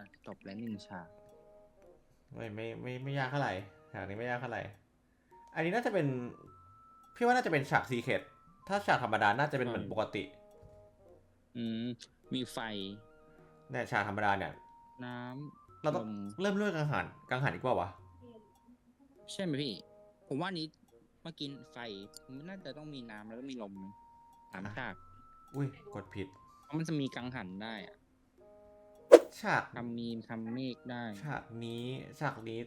อะจบแล้วหนึ่งฉากไม่ไม่ไม่ไม่ยากเท่าไหร่ฉากนี้ไม่ยากเท่าไหร่ อันนี้น่าจะเป็น พี่ว่าน่าจะเป็นฉากซีเคดถ้าฉากธรรมดาน่าจะเป็นเหมือนปกติ อืม มีไฟเนี่ยฉากธรรมดาเนี่ย น้ำเราต้องลมเริ่มด้วยกังหันกังหันอีกว่าวะใช่ไหมพี่ ผมว่านี้เมื่อกี้ไฟมันน่าจะต้องมีน้ำแล้วก็มีลมสามฉาก อุ้ยกดผิด เพราะมันจะมีกังหันได้อะ ฉากทำมีนทำเมฆได้ ฉากนี้ฉากนี้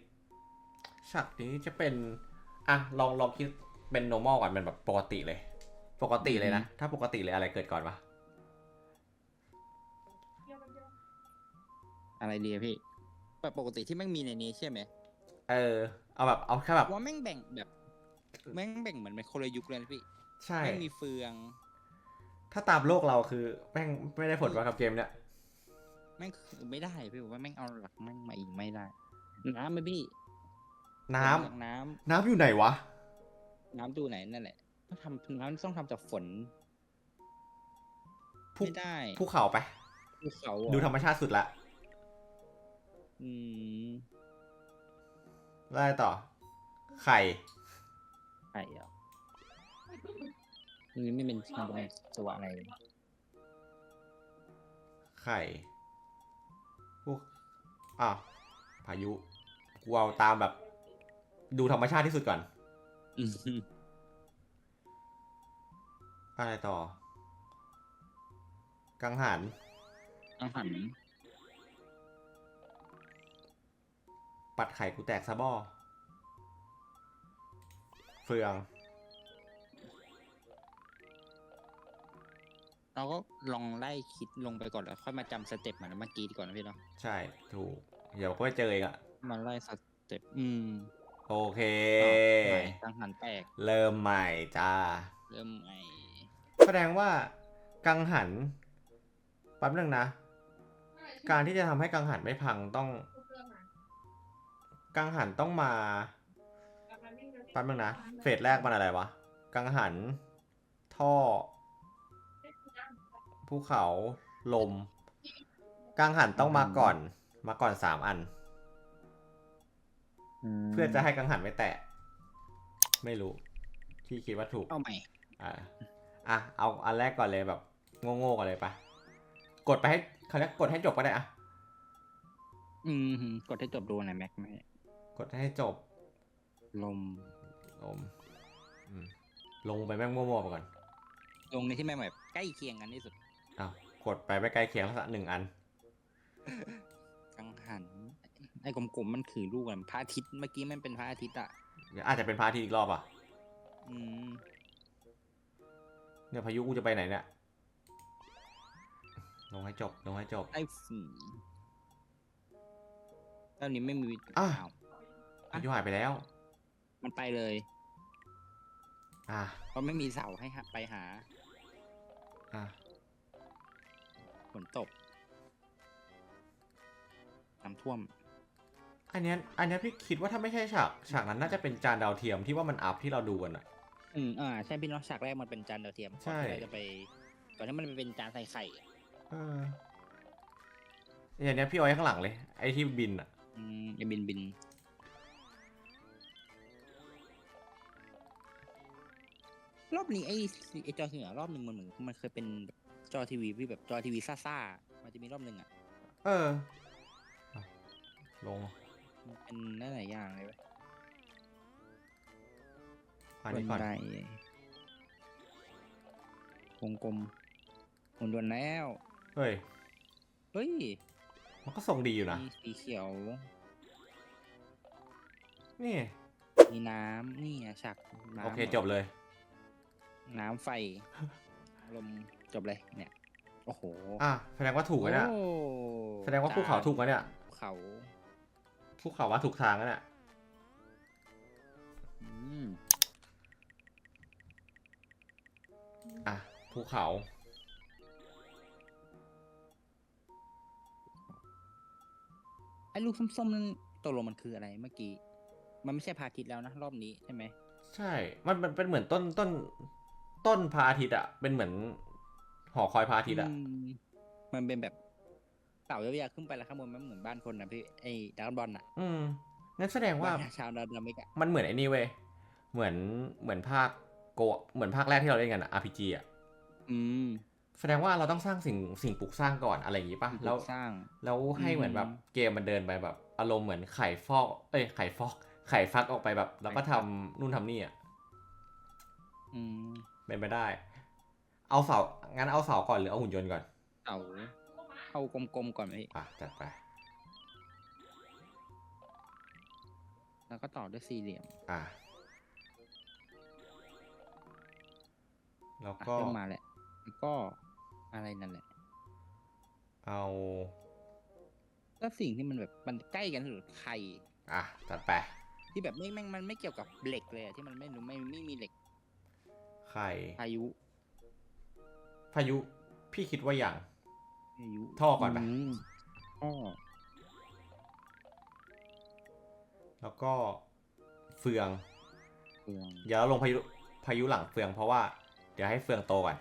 ฉากนี้จะเป็น อะลองลองคิดเป็น normal ก่อนเป็นแบบปกติเลย ปกติเลยนะ ถ้าปกติเลยอะไรเกิดก่อนวะอะไรดีอะพี่แบบปกติที่แม่งมีในนี้ใช่ไหมเออ เอาแบบเอาแค่แบบ ว่าแม่งแบ่งแบบ แม่งแบ่งเหมือนเป็นคนละยุคเลยนะพี่ใช่ แม่งมีเฟือง ถ้าตามโลกเราคือแม่งไม่ได้ผลว่ากับเกมเนี้ย แม่งคือไม่ได้พี่ผมว่าแม่งเอาหลักแม่งมาอีกไม่ได้ น้ำไหมพี่น้ำฝจากน้ำ น้ำอยู่ไหนวะ น้ำตู้ไหนนั่นแหละต้องทำน้ำต้องทำจากฝนภู ไม่ได้ภูเขาไป ภูเขาเหอดูธรรมชาติสุดละอืมแล้วอะไรต่อ ไข่ ไข่เหรอนี่ไม่เป็นมันเป็นตัวอะไรไข่พวก อ้าวพายุ กูเอาตามแบบ ดูธรรมชาติที่สุดก่อนอืมอะไรต่อ กังหันอาหารปัดไข่กูแตกซะบอเฟือง เราก็ลองไล่คิดลงไปก่อนแล้วค่อยมาจำสเต็ปเหมือนเมื่อกี้ดีกว่านะพี่เนาะใช่ถูกเดี๋ยวก็ไปเจอเองอะมาไล่สเต็ปอืมโอเคไหนกังหันแตกเริ่มใหม่จ้าเริ่มไอแสดงว่ากังหันแป๊บนึงนะ การที่จะทำให้กังหันไม่พังต้อง กังหันต้องมาแป๊บนึงนะ เฟสแรกมันอะไรวะ กังหัน ท่อ ภูเขาลมกังหันต้องมาก่อน มาก่อนสามอันมเพื่อจะให้กังหันไม่แตะ ไม่รู้ที่คิดว่าถูกเอาใหม่อ่าอะเอาอันแรกก่อนเลยแบบโง่ๆก่อนเลยปะกดไปให้เขาเรียกกดให้จบก็ได้อะอืมฮึกดให้จบดูหน่อยแม็กไหมกดให้จบ ลมลมอืมลงไปแม่งมั่วๆไปก่อน ลงในที่แม่งแบบใกล้เคียงกันที่สุด อ้าวกดไปไม่ใกล้เคียงสักหนึ่งอัน กังหัน ไอ้กลมๆมันคือลูกอะพระอาทิตย์เมื่อกี้มันเป็นพระอาทิตย์อะเดี๋ยวอาจจะเป็นพระอาทิตย์อีกรอบอะ อืมเนี่ยพายุกูจะไปไหนเนี่ย ลงให้จบ ลงให้จบ ไอ้ฝืนตอนนี้ไม่มีวิอะอ้าวพายุหายไปแล้ว มันไปเลย อะ เพราะไม่มีเสาให้หาไปหา อะ ฝนตกน้ำท่วม อันเนี้ยอันเนี้ยพี่คิดว่าถ้าไม่ใช่ฉากฉากนั้นน่าจะเป็นจานดาวเทียมที่ว่ามันอัพที่เราดูกันอะ อืมอ่าใช่พี่เน้องฉากแรกมันเป็นจานดาวเทียมใช่ก่อนที่เราจะไปก่อนที่มันเป็นจานใส่ไข่อะเอออย่างเนี้ยพี่เอาไว้ข้างหลังเลย ไอ้ที่บินอะอืมไอ้บินบินรอบนี้ไอ้ไอ้จอทีวีรอบหนึ่งมันเหมือนมันเคยเป็น จอทีวีที่แบบจอทีวีซ่าๆมันจะมีรอบหนึ่งอะเอออะลงมันเป็นได้หลายอย่างเลยเว้ยอันนี้ก่อนบัไดวงกลมหุ่นยนต์แล้ว เฮ้ย เฮ้ยมันก็ทรงดีอยู่นะ มีสีเขียว นี่ มีน้ำนี่อะฉากน้ำโอเคจบเลย น้ำไฟลม จบเลยเนี่ย โอ้โหอะแสดงว่าถูกแล้วเนี่ยโอ้แสดงว่าภูเขาถูกแล้วเนี่ยภูเขาภูเขาว่าถูกทางแล้วเนี่ยอืมอะภูเขาไอ้ลูกส้มๆนั่นตกลงมันคืออะไรเมื่อกี้ มันไม่ใช่พระอาทิตย์แล้วนะรอบนี้ใช่ไหม ใช่ มันมันเป็นเหมือนต้นต้นต้นพระอาทิตย์อะเป็นเหมือน หอคอยพระอาทิตย์อะมมันเป็นแบบเต่ายาวๆขึ้นไปแล้วข้างบนมันเหมือนบ้านคนนะพี่ไอ้ดาวบอลน่ะอืมงั้นแสดงว่าบ้นชาวดาวนามิกอะมันเหมือนไอ้นี่เว้ยเหมือนเหมือนภาคโกะเหมือนภาคแรกที่เราเล่นกันอะ RPG อะอืมแสดงว่าเราต้องสร้างสิ่งสิ่งปลูกสร้างก่อนอะไรอย่างงี้ป่ะแล้แล้ววสร้างแล้วให้เหมือนแบบอืมเกมมันเดินไปแบบ อารมณ์เหมือนไข่ฟอก เอ้ยไข่ฟอก ไข่ฟักออกไปแบบ แล้วก็ไข่ทำฟักนู่นทำนี่อะอืมเป็นไปได้ เอาเสา งั้นเอาเสาก่อนหรือเอาหุ่นยนต์ก่อนเต่าเอากลมๆก่อนพี่อะ จัดไป แล้วก็ต่อด้วยสี่เหลี่ยมอะ แล้วอะก็ เริ่มมาแหละแล้วก็อะไรนั่นแหละเอาแล้วสิ่งที่มันแบบมันใกล้กันที่สุดไข่อะ จัดไป ที่แบบไม่แม่งมันไม่เกี่ยวกับเหล็กเลยอะที่มันไม่รู้ไม่ไม่มีเหล็กไข่ พายุ พายุ พี่คิดว่าอย่างพายุท่อก่อนไปมท่อแล้วก็เฟือง เฟืองเดี๋ยวเราลงพายุพายุหลังเฟืองเพราะว่า เดี๋ยวให้เฟืองโตก่อน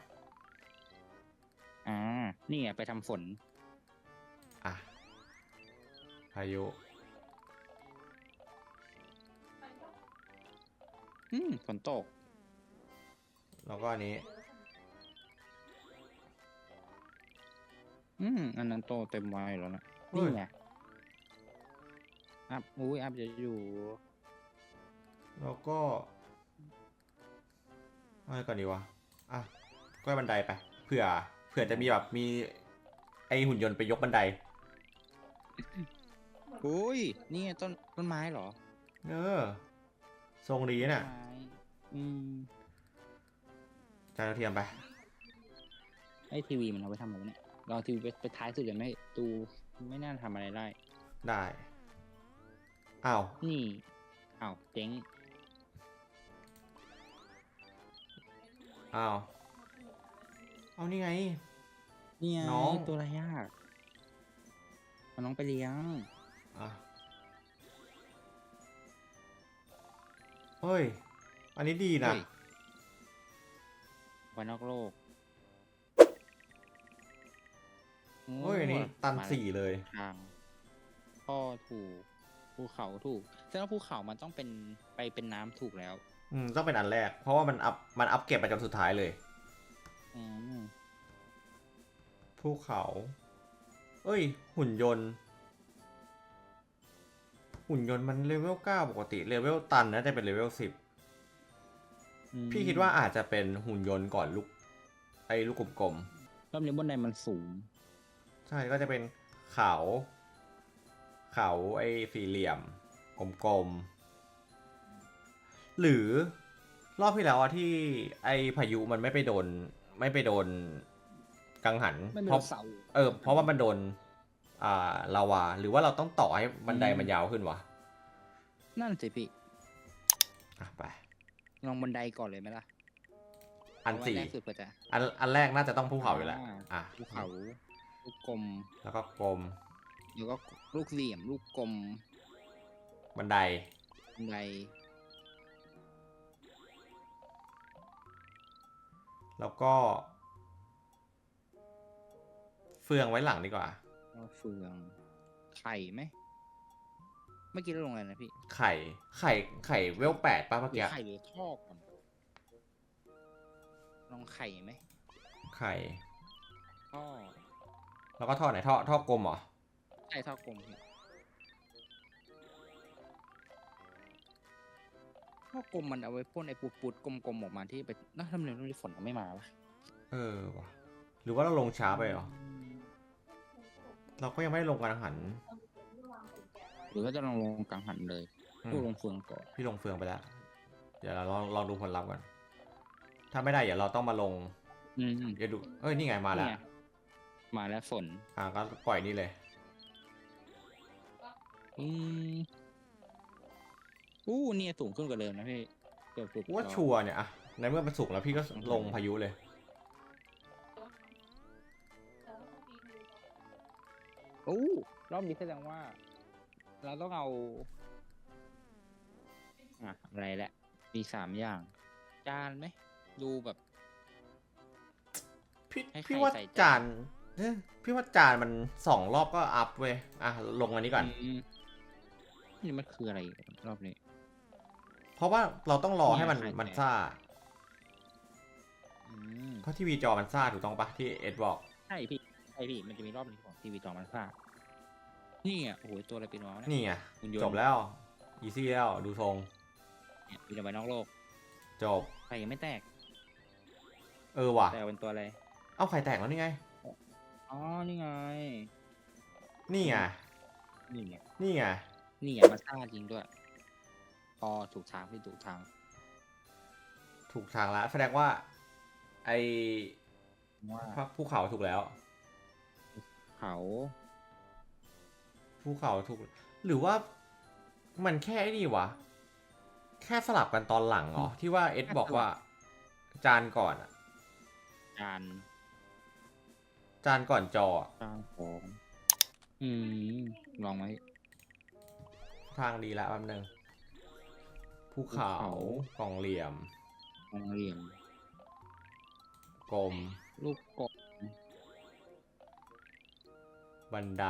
อ่านี่ไงไปทำฝน อะ พายุ อืมฝนตก แล้วก็อันนี้ อืมอันนั้นโตเต็มวัยแล้วนะเฮ้ยนี่ไงอัพอุ้ยอัพจะอยู่แล้วก็อะไรก่อนดีวะ อะก็บันไดไป เผื่อ เผื่อจะมีแบบมีไอหุ่นยนต์ไปยกบันได อุ้ยนี่ไงต้นต้นไม้เหรอเออ ทรงดีต้นน่ะไม้อืมจานกระเทียมไป ไอทีวีมันเอาไปทำอะไรวะเนี่ยเราทีวีไปไปท้ายสุดเลยไหม่ตูไม่น่าทำอะไรได้ได้อ้าวนี่อ้าวเจ๊งอ้าวเอานี่ไง เนี่ยน้อง ตัวอะไรยากเอาน้องไปเลี้ยงอะเฮ้ย อันนี้ดีนะเฮ้ยไปนอกโลก เฮ้ยอันนี้ตันมาแล้วสี่เลยทางพ่อถูกภูเขาถูกแสดงว่าภูเขามันต้องเป็นไปเป็นน้ำถูกแล้ว อืมต้องเป็นอันแรก เพราะว่ามันอัพมันอัพเก็บไปจนสุดท้ายเลยอืมภูเขา เอ้ย หุ่นยนต์ หุ่นยนต์มันเลเวลเก้าปกติเลเวลตันน่าจะเป็นเลเวลสิบอืมพี่คิดว่าอาจจะเป็นหุ่นยนต์ก่อนลูกไอ้ลูกกลมรอบนี้บนไดมันสูงๆใช่ก็จะเป็นเขาเขาไอ้สี่เหลี่ยมกลมๆหรือรอบที่แล้วอะที่ไอ้พายุมันไม่ไปโดน ไม่ไปโดนกังหันไม่เป็นเพราะเสาเออเพราะว่ามันโดน อ่าลาวา หรือว่าเราต้องต่อให้บันไดอืมมันยาวขึ้นวะนั่นสิพี่อะไปลองบันไดก่อนเลยไหมล่ะอันเพราะว่าสี่แรกสุดเพื่อจะอันอันแรกน่าจะต้องภูเขาอยู่แล้วอ่าอะภูเขา ลูกกลม แล้วก็กลม แล้วก็ลูกเหลี่ยม ลูกกลมบันได บันไดแล้วก็ เฟืองไว้หลังดีกว่าแล้วเฟือง ไข่ไหมเมื่อกี้เราลงอะไรนะพี่ ไข่ ไข่ไข่เวลแปดป้าเมื่อหรือกี้ไข่หรือท่อก่อนลองไข่ไหมไข่ท่อ แล้วก็ท่อไหนท่อท่อกลมเหรอใช่ท่อกลมพี่ท่อกลมมันเอาไว้พ่นไอ้ปูดปูดๆกลมๆออกมาที่ไปน่าทำเรื่องนี้ฝนก็ไม่มาวะเออว่ะหรือว่าเราลงช้าไปเหรอเราก็ยังไม่ได้ลงกันหัน หรือว่าจะลองลงกลางหันเลยอืมพูดลงเฟืองก่อนพี่ลงเฟืองไปแล้วเดี๋ยวเราลองลองดูผลลัพธ์ก่อนถ้าไม่ได้เดี๋ยวเราต้องมาลงอืมเดี๋ยวดูเอ้ยนี่ไงมาแล้วเนี่ย มาแล้วฝน อ่าก็ปล่อยนี่เลย อืมอู้เนี่ยสูงขึ้นกว่าเดิมนะพี่เกือบสุดว่าชัวร์เนี่ยอะในเมื่อมันสุกแล้วพี่ก็ลงพายุเลย อู้รอบนี้แสดงว่า เราต้องเอาอะอะไรแหละ มีสามอย่าง จานไหม ดูแบบ พี่ให้ใครพี่ว่าใส่จาน จาน เอ๊ะพี่ว่าจานมันสองรอบก็อัพเว้ย อะ ลงอันนี้ก่อนมนี่มันคืออะไรรอบนี้ เพราะว่าเราต้องรอให้มันเนี่ยใคร มันแตกซ่า อืมเพราะทีวีจอมันซ่าถูกต้องปะที่เอ็ดบอก ใช่พี่ใช่พี่มันจะมีรอบหนึงของทีวีจอมันพลาดนี่อะโอ้โหตัวอะไรเป็นวะเนี่ย นี่ไงหุ่นยนต์ จบแล้ว อีซี่แล้ว ดูทรง เนี่ยบินออกไปนอกโลกจบไข่ยังไม่แตกเออว่ะ แต่เป็นตัวอะไร เอาไข่แตกแล้วนี่ไง อ๋อ นี่ไง นี่ไง นี่ไง นี่ไง นี่ไงมาซ่าจริงด้วย พอถูกทางพี่ถูกทาง ถูกทางแล้วแสดงว่า ไอว่าภูเขาถูกแล้ว เขาภูเขาถูก หรือว่ามันแค่ไอ้นี่วะ แค่สลับกันตอนหลังเหรอ ที่ว่าเอ็ดบอกว่า จานก่อนอะจาน จานก่อนจออะจานของอืมลองไหมทางดีแล้วแป๊บนึงภูเขาภูเขากล่องเหลี่ยม ลองเหลี่ยมกลม ลูกกบบันได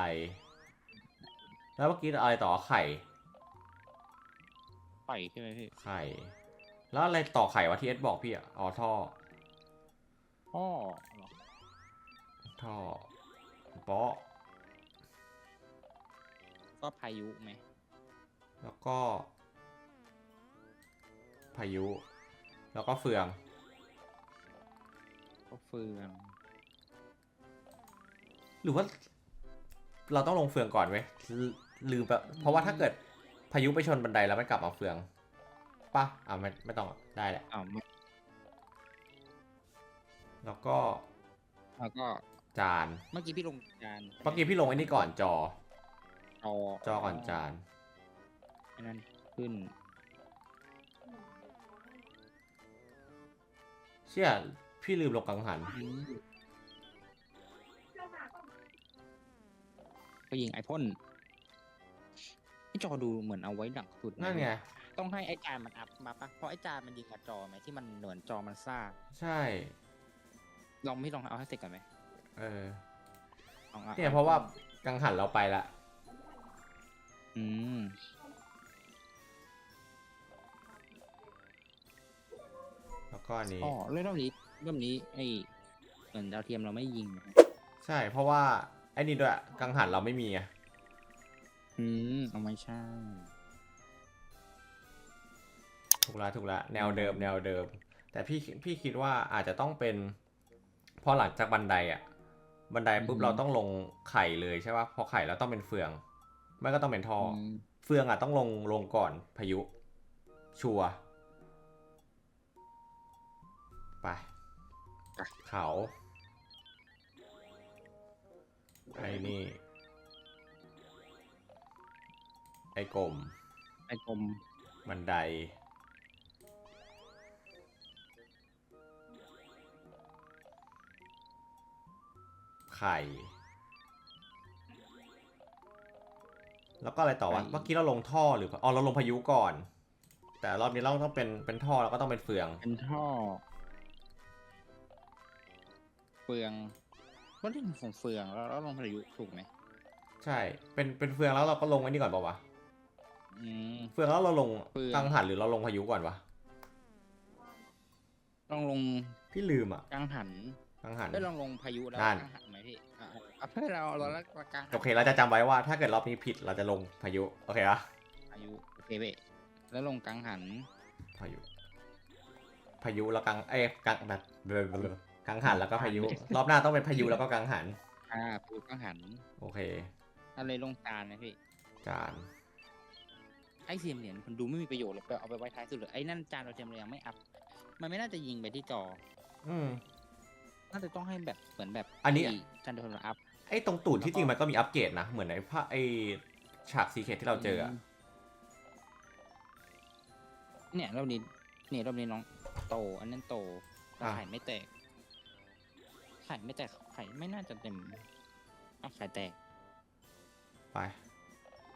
แล้วเมื่อกี้อะไรต่อไข่ไข่ใช่ไหมพี่ไข่ แล้วอะไรต่อไข่วะที่เอสบอกพี่อะอ๋อท่อ พ่อเหรอ ท่อเปาะก็พายุไหม แล้วก็ พายุ แล้วก็เฟือง ก็เฟือง หรือว่า เราต้องลงเฟืองก่อนไหมลืลืมไปเพราะว่าถ้าเกิดพายุไปชนบันไดแล้วมันกลับมาเฟืองปะอ่าไม่ไม่ต้องได้แหละอ้าวไม่แล้วก็ แล้วก็ จานเมื่อกี้พี่ลงจานเมื่อกี้พี่ลงไอ้นี่ก่อนจอ จอจอก่อนจานไอ้นั่นขึ้น เชื่อพี่ลืมลงกังหันอืมก็ยิงไอพ่นไอจอดูเหมือนเอาไว้ดักสุดะนั่นไงต้องให้ไอจานมันอัพมาปะเพราะไอจานมันยิงกับจอไหมที่มันเหมือนจอมันซ่า ใช่ ลองพี่ลองเอาให้เสร็จก่อนไหม เออลองอาเนี่ยเพราะว่ากังหันเราไปละอืมแล้วก็อันนี้อ๋อเรื่องรอบนี้รอบนี้ไอเหมือนดาวเทียมเราไม่ยิงนะใช่เพราะว่าไอ้นี่ด้วยกังหันเราไม่มีไงอืมเอาไม่ใช่ ถูกละถูกละแนวเดิมแนวเดิม แต่พี่พี่คิดว่าอาจจะต้องเป็นพอหลังจากบันไดอะ บันไดปุ๊บอืมเราต้องลงไข่เลยใช่ป่ะพอไข่แล้วต้องเป็นเฟือง ไม่ก็ต้องเป็นท่ออมเฟืองอะต้องลงลงก่อนพายุ ชัวร์ไปเขาไอ้นี่ ไอ้กลมไอกลมบันได ไข่ แล้วก็อะไรต่อวะ เมื่อกี้เราลงท่อหรือ อ๋อ เราลงพายุก่อน แต่รอบนี้เราต้องเป็น เป็นท่อแล้วก็ต้องเป็นเฟือง เป็นท่อ เฟืองว่าเรื่องของเฟืองแล้วแล้วลงพายุถูกไหม ใช่ เป็น เป็นเฟืองแล้วเราก็ลงไอ้นี่ก่อนเปล่าวะอืมเฟืองแล้วเราลงเฟืองกังหันหรือเราลงพายุก่อนวะ ต้องลง พี่ลืมอะกังหันกังหันได้ลองลงพายุแล้วนั่นกังหันไหม พี่อะอะเพื่อเราเราแล้วกังหันโอเค เราจะจำไว้ว่าถ้าเกิดรอบนี้ผิดเราจะลงพายุ โอเคปะพายุโอเคเว้ยแล้วลงกังหันพายุ พายุแล้วกัง เอ้ยกังแบบเบลอเบลอกังหันแล้วก็พายุ รอบหน้าต้องเป็นพายุแล้วก็กังหัน อ่าพายุกังหันโอเคอะไรลงจานนะพี่จาน ไอ้เสียมเหรียญมันดูไม่มีประโยชน์เลยไปเอาไปไว้ท้ายสุดเลยไอ้นั่นจานเราเทียมเรายังไม่อัพมันไม่น่าจะยิงไปที่จออืม น่าจะต้องให้แบบเหมือนแบบอันนี้ที่จานเราเทียมเราอัพ ไอ้ตรงตูดที่จริงมันก็มีอัปเกรดนะ เหมือนในภาพไอ้ฉากซีเคทที่เราเจออะมเนี่ยรอบนี้เนี่ยรอบนี้น้องโต อันนั้นโตแต่ไข่ไม่แตกไข่ไม่แตกไข่ไม่น่าจะเต็มอะไข่แตก ไป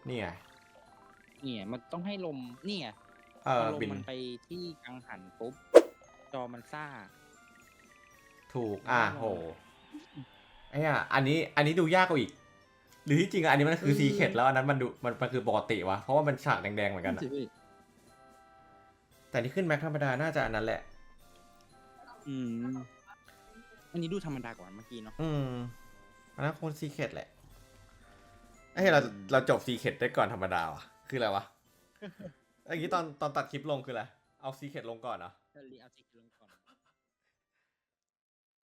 นี่ไงเนี่ยมันต้องให้ลมเนี่ยเอพออลมบิน มันไปที่กังหันปุ๊บจอมันซ่า ถูก อะลงโหไอ้อะอันนี้อันนี้ดูยากกว่าอีก หรือที่จริงอะอันนี้มันคือซีเคดแล้วอันนั้นมันดูมันมันคือปกติวะเพราะว่ามันฉากแดงๆเหมือนกันอะสิพี่แต่ที่ขึ้นแม็กธรรมดาน่าจะอันนั้นแหละ อืม อันนี้ดูธรรมดากว่าเมื่อกี้เนาะอืมอันนั้นคงซีเคดแหละไอ้ยเราเราจบซีเคดได้ก่อนธรรมดาวะคืออะไรวะอย่างนี้ตอนตอนตัดคลิปลงคืออะไรเอาซีเคดลงก่อนเหรอจะรีเอาจิกลงก่อน